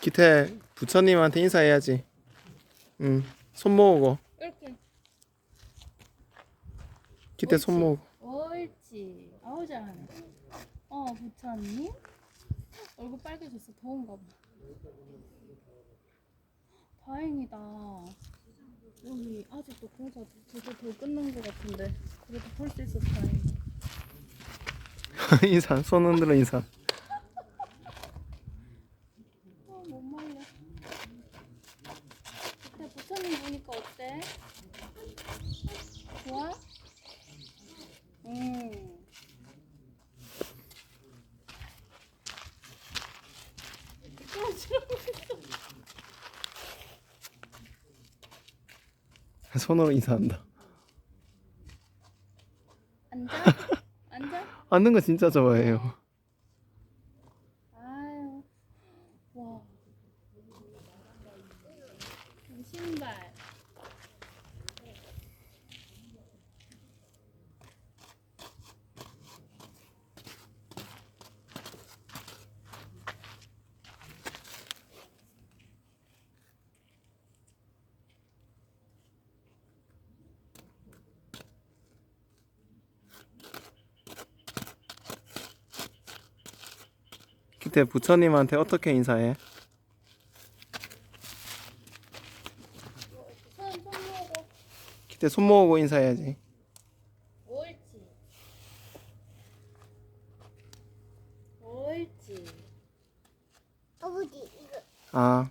기태 부처님한테 인사해야지. 응. 손 모으고. 이렇게. 기태 손 모으고. 옳지. 아우 잘하네. 어 부처님. 얼굴 빨개졌어. 더운가 봐. 다행이다. 여기 아직도 공사 더 끝난 것 같은데 그래도 볼 수 있어서 다행이다. 인사. 손 흔들어 인사. 못 말려. 그때 부처님 보니까 어때? 좋아? 음. 손으로 인사한다. 앉아? 앉아? 앉는 거 진짜 좋아해요. 아유. 와. 이 신발. 기태 부처님한테 어떻게 인사해? 손, 손 모으고. 기태 손 모으고 인사해야지. 옳지. 옳지. 아버지 이거 아,